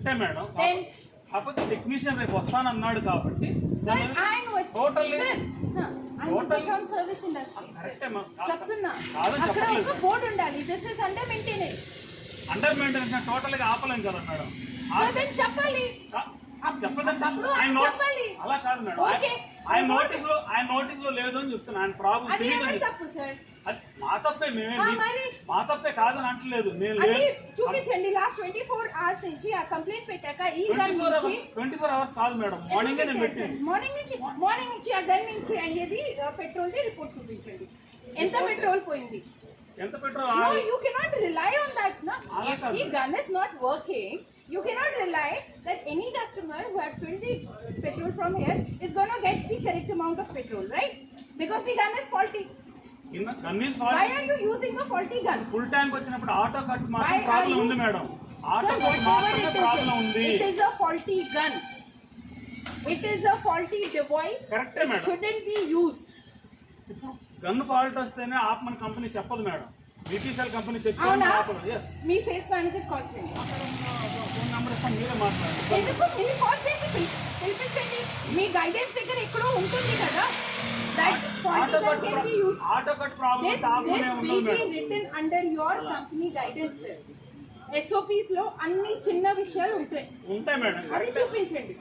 కరెక్టే మేడం. కాకపోతే టెక్నీషియన్ రేపు వస్తానన్నాడు కాబట్టి సర్వీస్ ఇండస్ట్రీ బోర్డు ఉండాలి. This is under maintenance under maintenance టోటల్గా ఆపలేం కదా మేడం. చెప్పాలి. చెప్పదంటే అప్పుడు ఆయన. అలా కాదు మేడం. ఆయన నోటీస్లో ఆయన నోటీస్లో లేదు అని చెప్తున్నా. ఆయన ప్రాబ్లం తెలియదు తప్పు సార్? మా తప్పే మేమే మీ- తప్పే కాదని అంటలేదు. నేను చూపించండి. లాస్ట్ ట్వంటీ ఫోర్ అవర్స్ నుంచి ఆ కంప్లైంట్ పెట్టాక ఈ ట్వంటీ గన్ ఫోర్ నుంచి అవర్స్ ట్వంటీ ఫోర్ అవర్స్ కాదు మేడం. మార్నింగ్ నేను పెట్టింది. మార్నింగ్ నుంచి మార్నింగ్ నుంచి ఆ గన్ నుంచి అయ్యేది పెట్రోల్ ది రిపోర్ట్ చూపించండి. ఎంత పెట్రోల్ పోయింది? ఎంత petrol? No, you cannot rely on that. No? Allah If Ta'ala. the gun is not working, you cannot rely that any customer who from here is going to get the correct amount of petrol, right? Because the gun is faulty. Gun is Why are you using a faulty gun? Full tank వచ్చినప్పుడు auto cut Why మాత్రం are problem you- ఉంది madam auto Sir, cut whatever మాత్రమే it ఉంది is, it is a faulty gun. It is a faulty device. కరెక్టే madam Shouldn't be used. ఇప్పుడు gun fault వస్తేనే ఆపమని company చెప్పదు మేడం బీపీసీఎల్ కంపెనీ చెప్తే అవునా ఆపదు ఎస్ మీ సేల్స్ మేనేజర్ కాల్ చేయండి ఫోన్ నెంబర్ ఇస్తాం మీరే మాట్లాడండి ఎందుకు మీరు కాల్ చేసి పిలి- పిలిపించండి మీ గైడెన్స్ దగ్గర ఎక్కడో ఉంటుంది కదా. అండర్ యువర్ కంపెనీ గైడెన్స్ ఎస్ఓపిస్లో అన్ని చిన్న విషయాలు ఉంటాయి. ఉంటాయి మేడం. అది. చూపించండి.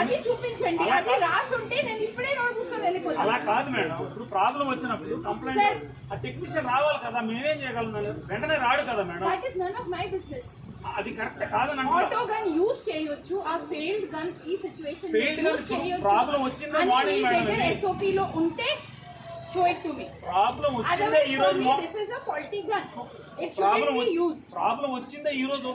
అది చూపించండి. అది రాసి ఉంటే నేను ఇప్పుడే నోట్ పుస్తకం అలా వెళ్ళిపోతాను కాదు మేడం. ఇప్పుడు ప్రాబ్లం వచ్చినప్పుడు. కంప్లైంట్ ఆ టెక్నీషియన్ రావాలి కదా మేమేం చేయగలం వెంటనే రాడు కదా madam. That is none of my business అది కరెక్ట్ కాదని ఆటో గన్ యూజ్ చేయొచ్చు ఆ ఫెయిల్డ్ గన్ ఈ సిచువేషన్ gun ఇప్పుడు problem వచ్చిందే morning మేడం. ఎస్ఓపి లో ఉంటే show it to me problem వచ్చిందే ఈ రోజు is a faulty gun. It problem shouldn't be used. Problem వచ్చిందే ఈ రోజు